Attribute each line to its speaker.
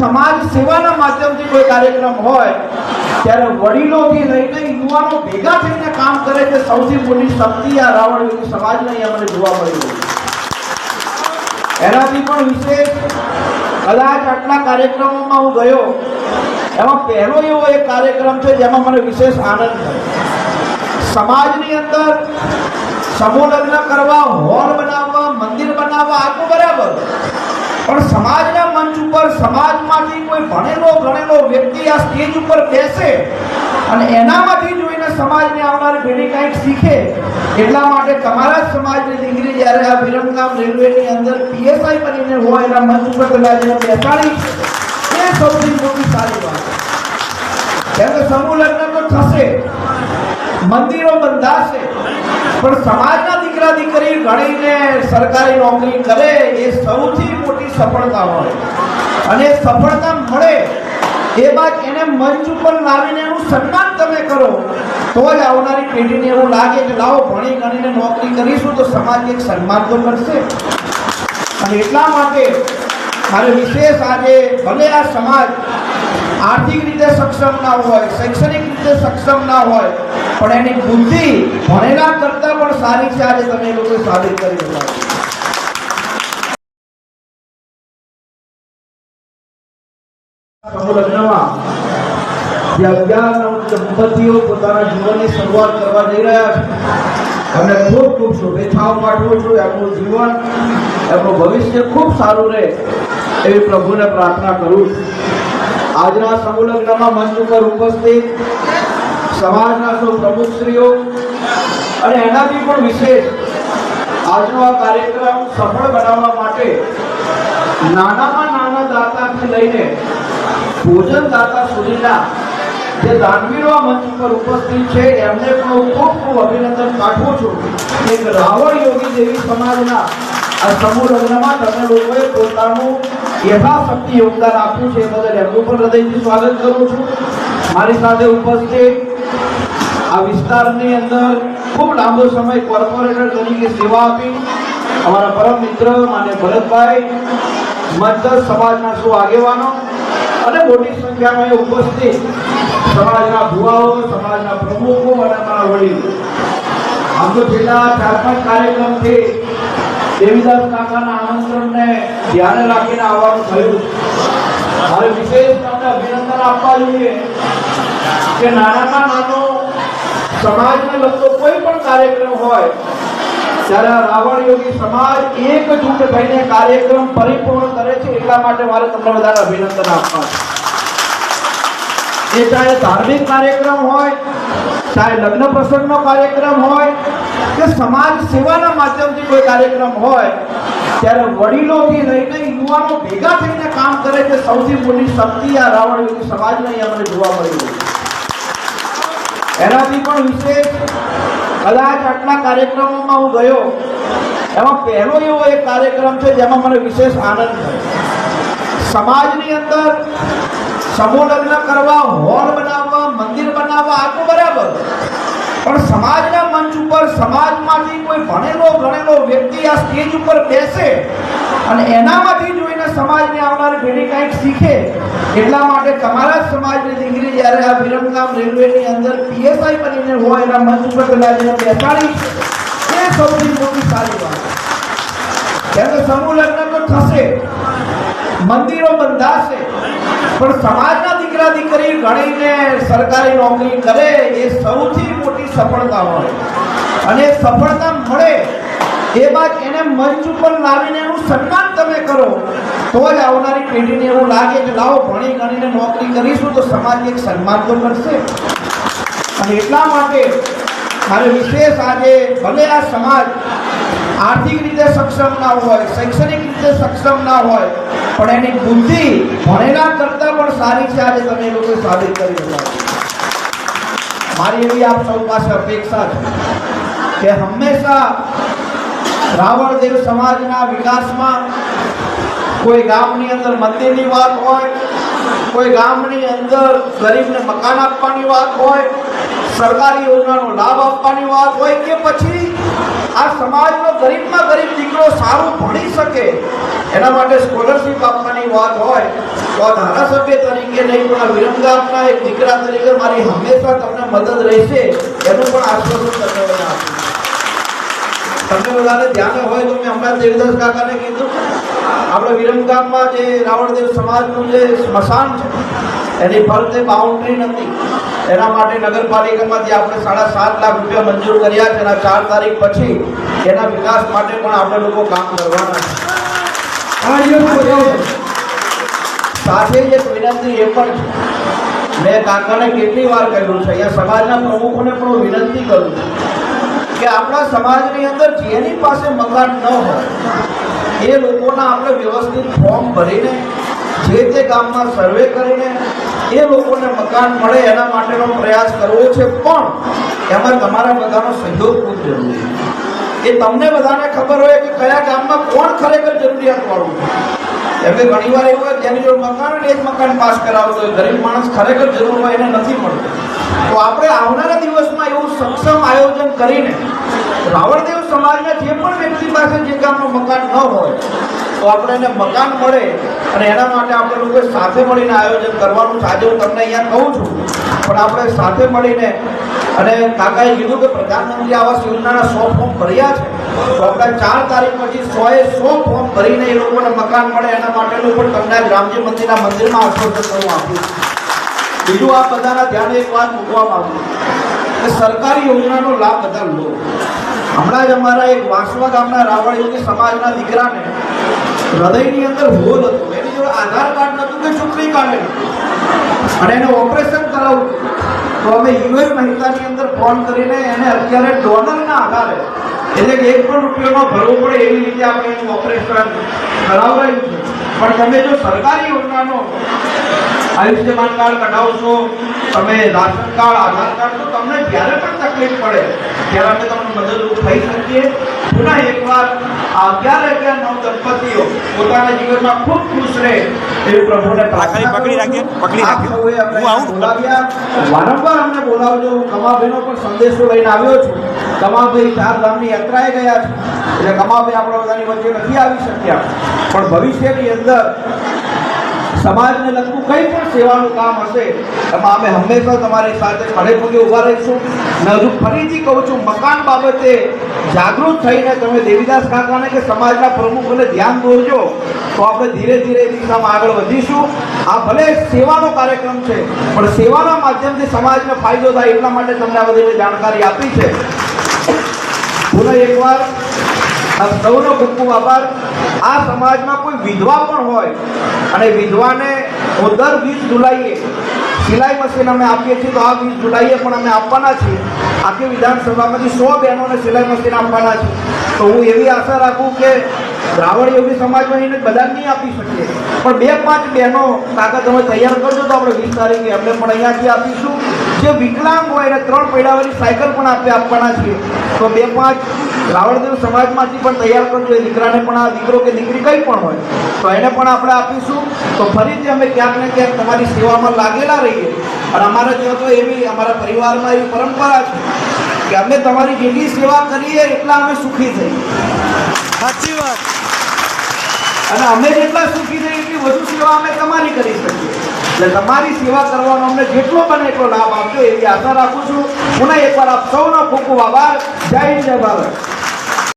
Speaker 1: સમાજ સેવાના માધ્યમથી કોઈ કાર્યક્રમ હોય, ત્યારે વડીલોથી લઈને યુવાનો ભેગા થઈને કામ કરે છે, સૌથી મોટી શક્તિ આ રાવણ સમાજને અહીંયા મને જોવા મળી રહી એનાથી પણ વિશેષ કદાચ આટલા કાર્યક્રમોમાં હું ગયો, એમાં પહેલો એવો એક કાર્યક્રમ છે, જેમાં મને વિશેષ આનંદ થયો. સમાજની અંદર સમૂહ લગ્ન કરવા, હોલ બનાવવા, મંદિર બનાવવા, આ બરાબર. પણ ઉપર સમાજમાંથી કોઈ ભણેલો, ગણેલો વ્યક્તિ આ સ્ટેજ ઉપર બેસે અને એનામાંથી જોઈને સમાજને આવનારી પેઢી કંઈક શીખે, એટલા માટે તમારા જ સમાજની દીકરી જ્યારે આ વિરમગામ રેલવેની અંદર પીએસઆઈ બનીને હોય, એના મંચ ઉપર કદાચ એને બેસાડી, એ સૌથી મોટી સારી વાત કેમ કે સમૂહ લગ્ન તો થશે, મંદિરો બંધાશે, પણ સમાજના દીકરા દીકરી ગણીને સરકારી નોકરી કરે, એ સૌથી મોટી સફળતા હોય. અને સફળતા મળે એ બાદ એને મંચ ઉપર લાવીને એનું સન્માન તમે કરો, તો જ આવનારી પેઢીને એવું લાગે કે લાવો, ભણી ગણીને નોકરી કરીશું તો સમાજ એક સન્માન તો કરશે અને એટલા માટે મારે વિશેષ આજે ભલે આ સમાજ આર્થિક રીતે સક્ષમ ના હોય, શૈક્ષણિક રીતે સક્ષમ ના હોય, પણ એની બુદ્ધિ ભણેલા કરતાં પણ સારી છે, આજે તમે લોકો સાબિત કરી રહ્યા છો. ભવિષ્ય ખૂબ સારું રહે એવી પ્રભુને પ્રાર્થના કરું છું. આજના સમૂહ લગ્નમાં મંચ ઉપર ઉપસ્થિત સમાજના સૌ પ્રમુખશ્રીઓ અને એનાથી પણ વિશેષ આજનો આ કાર્યક્રમ સફળ બનાવવા માટે નાનામાં નાના દાતાથી લઈને ભોજન દાતા સુધીના જે દાનવીરો આ મંચ ઉપર ઉપસ્થિત છે, એમને પણ હું ખૂબ ખૂબ અભિનંદન પાઠવું છું. એક રાવણ યોગી દેવી સમાજના આ સમૂહ લગ્નમાં તમે લોકોએ પોતાનું યથાશક્તિ યોગદાન આપ્યું છે એ બદલ એમનું પણ હૃદયથી સ્વાગત કરું છું. મારી સાથે ઉપસ્થિત આ વિસ્તારની અંદર ખૂબ લાંબો સમય કોર્પોરેટર તરીકે સેવા આપી અમારા પરમ મિત્ર માન્ય ભરતભાઈ મતદાર સમાજના શું આગેવાનો અને મોટી સંખ્યામાં ઉપસ્થિત સમાજના ભુવાઓ, સમાજના પ્રમુખો અને અમારા વડીલો. આમ તો છેલ્લા ચાર પાંચ કાર્યક્રમથી દેવીદાસ કાકાના આમંત્રણને ધ્યાને રાખીને આવવાનું થયું. મારે વિશેષ તમને અભિનંદન આપવા જોઈએ કે નાનામાં નાનો સમાજને લગતો કોઈ પણ કાર્યક્રમ હોય ત્યારે આ રાવણ યોગી સમાજ એકજૂટ થઈને કાર્યક્રમ પરિપૂર્ણ કરે છે, એટલા માટે મારે તમને બધાને અભિનંદન આપવા છે. એ ચાહે ધાર્મિક કાર્યક્રમ હોય, ચાહે લગ્ન પ્રસંગનો કાર્યક્રમ હોય, કે સમાજ સેવાના માધ્યમથી કોઈ કાર્યક્રમ હોય, ત્યારે વડીલોથી લઈને યુવાનો ભેગા થઈને કામ કરે છે. સૌથી મોટી શક્તિ આ રાવણ યોગી સમાજને અહીંયા મને જોવા મળી એનાથી પણ વિશેષ કદાચ આટલા કાર્યક્રમોમાં હું ગયો. એમાં પહેલો એવો એક કાર્યક્રમ છે જેમાં મને વિશેષ આનંદ થયો. સમાજની અંદર સમૂહ કરવા, હોલ બનાવવા, મંદિર બનાવવા, આ તો બરાબર. પણ સમાજના મંચ ઉપર, સમાજમાંથી કોઈ ભણેલો, ગણેલો વ્યક્તિ આ સ્ટેજ ઉપર બેસે અને એનામાંથી જોઈને સમાજને આવનારી પેઢી કંઈક શીખે, એટલા માટે તમારા સમાજની દીકરી જ્યારે આ વિરમગામ રેલવેની અંદર પીએસઆઈ બનીને હોય, એના મંચ ઉપર કદાચ બેસાડી, એ સૌથી મોટી સારી વાત. કેમ કે સમૂહ લગ્ન તો થશે, મંદિરો બંધાશે, પણ સમાજના દીકરા દીકરી ગણીને સરકારી નોકરી કરે, એ સૌથી મોટી સફળતા હોય. અને સફળતા મળે એ બાદ એને મંચ ઉપર લાવીને એનું સન્માન તમે કરો, તો જ આવનારી પેઢીને એવું લાગે કે લાવો, ભણી ગણીને નોકરી કરીશું તો સમાજ એક સન્માન તો કરશે અને એટલા માટે મારે વિશેષ આજે ભલે આ સમાજ આર્થિક રીતે સક્ષમ ના હોય, શૈક્ષણિક રીતે સક્ષમ ના હોય, પણ એની બુદ્ધિ ભણેલા કરતા પણ સારી છે આજે તમે લોકો સાબિત કરી રહ્યા મારી એવી આપ સૌ પાસે અપેક્ષા છે કે હંમેશા રાવણદેવ સમાજના વિકાસમાં કોઈ ગામની અંદર મંદિરની વાત હોય, કોઈ ગામની અંદર ગરીબને મકાન આપવાની વાત હોય, સરકારી યોજનાનો લાભ આપવાની વાત હોય કે પછી આ સમાજનો ગરીબમાં ગરીબ દીકરો સારું ભણી શકે, એના માટે સ્કોલરશિપ આપવાની વાત હોય, તો ધારાસભ્ય તરીકે નહીં, પણ વિરમગામના એક દીકરા તરીકે મારી હંમેશા તમને મદદ રહેશે, એનું પણ આશ્વાસન તમને મને આપ્યું તમને બધાને ધ્યાન હોય તો મેં હમણાં દેવદાસ કાકાને કીધું. આપણે વિરમગામમાં જે રાવણદેવ સમાજનું જે સ્મશાન છે એની ફરતે બાઉન્ડ્રી નથી. એના માટે નગરપાલિકામાંથી આપણે સાડા સાત લાખ રૂપિયા મંજૂર કર્યા છે એના ચાર તારીખ પછી એના વિકાસ માટે પણ આપણે લોકો કામ કરવાના છે. સાથે જ એક વિનંતી એ પણ છે. મેં કાકાને કેટલી વાર કહ્યું છે અહીંયા સમાજના પ્રમુખોને પણ હું વિનંતી કરું છું. કે આપણા સમાજની અંદર જેની પાસે મકાન ન હોય, એ લોકોના આપણે વ્યવસ્થિત ફોર્મ ભરીને, જે તે ગામમાં સર્વે કરીને, એ લોકોને મકાન મળે એના માટેનો પ્રયાસ કરવો છે. પણ એમાં તમારા બધાનો સહયોગ ખૂબ જરૂરી છે. એ તમને બધાને ખબર હોય કે કયા ગામમાં કોણ ખરેખર જરૂરિયાત વાળું છે કે ઘણી વાર એવું હોય જેની જોડે મકાન ને એ જ મકાન પાસ કરાવતો હોય. ગરીબ માણસ ખરેખર જરૂર હોય એને નથી મળતું. તો આપણે આવનારા દિવસમાં એવું સક્ષમ આયોજન કરીને રાવણદેવ સમાજના જે પણ વ્યક્તિ પાસે જે ગામનું મકાન ન હોય, તો આપણે એને મકાન મળે અને એના માટે આપણે લોકોએ સાથે મળીને આયોજન કરવાનું આજે હું તમને અહીંયા કહું છું, પણ આપણે સાથે મળીને અને કાકાએ કીધું કે પ્રધાનમંત્રી આવાસ યોજનાના સો ફોર્મ ભર્યા છે આપણે ચાર તારીખ પછી સો એ સો ફોર્મ ભરીને એ લોકોને મકાન મળે, એના માટેનું પણ તમને રામજી મંદિરના મંદિરમાં આશ્વાસન હું આપ્યું બીજું આ બધાના ધ્યાને એક વાત મૂકવા માંગુ કે સરકારી યોજનાનો લાભ બધા લો. હમણાં જ અમારા એક વાંસવા ગામના રાવણ યોગી સમાજના દીકરાને હૃદયની અંદર હોલ હતો. એની જોડે આધાર કાર્ડ નહોતું કે ચૂંટણી કાર્ડ અને એને ઓપરેશન કરાવવું તો અમે યુએન મહિલાની અંદર ફોન કરીને એને અત્યારે ડોનરના આધારે એટલે કે એક પણ રૂપિયાનો ભરવો પડે એવી રીતે આપણે એનું ઓપરેશન કરાવડાયું છે. પણ તમે જો સરકારી યોજનાનો આયુષ્યમાન કાર્ડ કઢાવશો તમે રાશન કાર્ડ આધાર કાર્ડ તો તમને જ્યારે પણ તકલીફ પડે ત્યારે અમે તમને મદદરૂપ થઈ શકીએ. પુનઃ એકવાર આ અગિયાર અગિયાર નવ દંપતીઓ પોતાના જીવનમાં ખૂબ ખુશ રહે એવી પ્રભુને પ્રાર્થના
Speaker 2: પકડી રાખીએ, પકડી રાખીએ. હું આવું?
Speaker 1: બોલાવ્યા. વારંવાર અમને બોલાવજો. હું કમાભાઈનો પણ સંદેશો લઈને આવ્યો છું. કમાભાઈ ચાર ધામની યાત્રાએ ગયા છે. એટલે કમાભાઈ આપણા બધાની વચ્ચે નથી આવી શક્યા. પણ ભવિષ્યની અંદર સમાજને લગતું કંઈ પણ સેવાનું કામ હશે, એમાં અમે હંમેશા તમારી સાથે ખડે પગે ઊભા રહીશું. ને હજુ ફરીથી કહું છું, મકાન બાબતે જાગૃત થઈને તમે દેવીદાસ કાકાને કે સમાજના પ્રમુખોને ધ્યાન દોરજો, તો આપણે ધીરે ધીરે દિશામાં આગળ વધીશું. આ ભલે સેવાનો કાર્યક્રમ છે, પણ સેવાના માધ્યમથી સમાજને ફાયદો થાય એટલા માટે તમને આ બધી જાણકારી આપી છે. પુનઃ એકવાર સૌનો ખૂબ ખૂબ આભાર. આ સમાજમાં કોઈ વિધવા પણ હોય, અને વિધવાને હું દર વીસ જુલાઈએ સિલાઈ મશીન અમે આપીએ છીએ, તો આ વીસ જુલાઈએ પણ અમે આપવાના છીએ. આખી વિધાનસભામાંથી સો બહેનોને સિલાઈ મશીન આપવાના છે તો હું એવી આશા રાખું કે દ્રાવણ યોગી સમાજમાં એને બધા નહીં આપી શકીએ. પણ બે પાંચ બહેનો કાકા તમે તૈયાર કરજો તો આપણે વીસ તારીખે એમને પણ અહીંયાથી આપીશું. જે વિકલાંગ હોય એને ત્રણ પૈડાવાળી સાયકલ પણ આપણે આપવાના છીએ. તો બે પાંચ રાવણદેવ સમાજમાંથી પણ તૈયાર કરજો એ દીકરાને પણ આ દીકરો કે દીકરી કંઈ પણ હોય. તો એને પણ આપણે આપીશું. તો ફરીથી અમે ક્યાંક ને ક્યાંક તમારી સેવામાં લાગેલા રહીએ. અને અમારા ત્યાં તો એવી અમારા પરિવારમાં એવી પરંપરા છે કે અમે તમારી જેટલી સેવા કરીએ એટલા અમે સુખી થઈએ.
Speaker 2: સાચી વાત.
Speaker 1: અને અમે જેટલા સુખી થઈએ એટલી વધુ સેવા અમે તમારી કરી શકીએ. એટલે તમારી સેવા કરવાનો અમને જેટલો બને એટલો લાભ આપજો એવી આશા રાખું છું. પુનઃ એકવાર આપ સૌનો ખૂબ ખૂબ આભાર. જય જય ભારત.